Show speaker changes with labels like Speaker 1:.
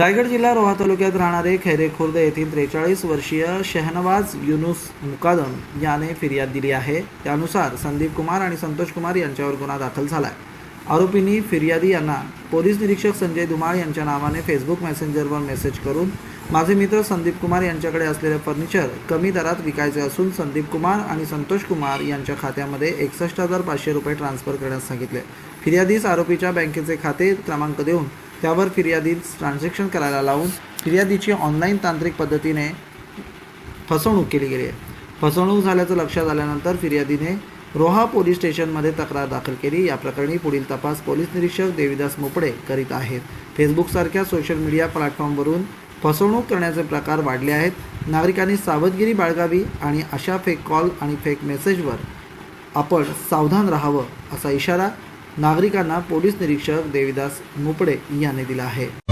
Speaker 1: रायगड जिल्हा रोहा तालुक्यात राहणारे खैरे खुर्द येथील त्रेचाळीस वर्षीय शहनवाज युनुस मुकादम याने फिर्याद दिली आहे. त्यानुसार संदीप कुमार आणि संतोष कुमार यांच्यावर गुन्हा दाखल झाला आहे आरोपींनी फिर्यादी यांना पोलीस निरीक्षक संजय धुमाळ यांच्या नावाने फेसबुक मेसेंजरवर मेसेज करून माझे मित्र संदीप कुमार यांच्याकडे असलेले फर्निचर कमी दरात विकायचे असून संदीप कुमार आणि संतोष कुमार यांच्या खात्यामध्ये एकसष्ट हजार पाचशे रुपये ट्रान्स्फर करण्यास सांगितले. फिर्यादीस आरोपीच्या बँकेचे खाते क्रमांक देऊन त्यावर फिर्यादीस ट्रान्झॅक्शन करायला लावून फिर्यादीची ऑनलाईन तांत्रिक पद्धतीने फसवणूक केली गेली आहे. फसवणूक झाल्याचं लक्षात आल्यानंतर फिर्यादीने रोहा पोलीस स्टेशनमध्ये तक्रार दाखल केली. या प्रकरणी पुढील तपास पोलीस निरीक्षक देविदास मोपडे करीत आहेत. फेसबुकसारख्या सोशल मीडिया प्लॅटफॉर्मवरून फसवणूक करण्याचे प्रकार वाढले आहेत. नागरिकांनी सावधगिरी बाळगावी आणि अशा फेक कॉल आणि फेक मेसेजवर आपण सावधान राहावं असा इशारा नागरिकांना पोलीस निरीक्षक देविदास मोपडे यांनी दिला आहे.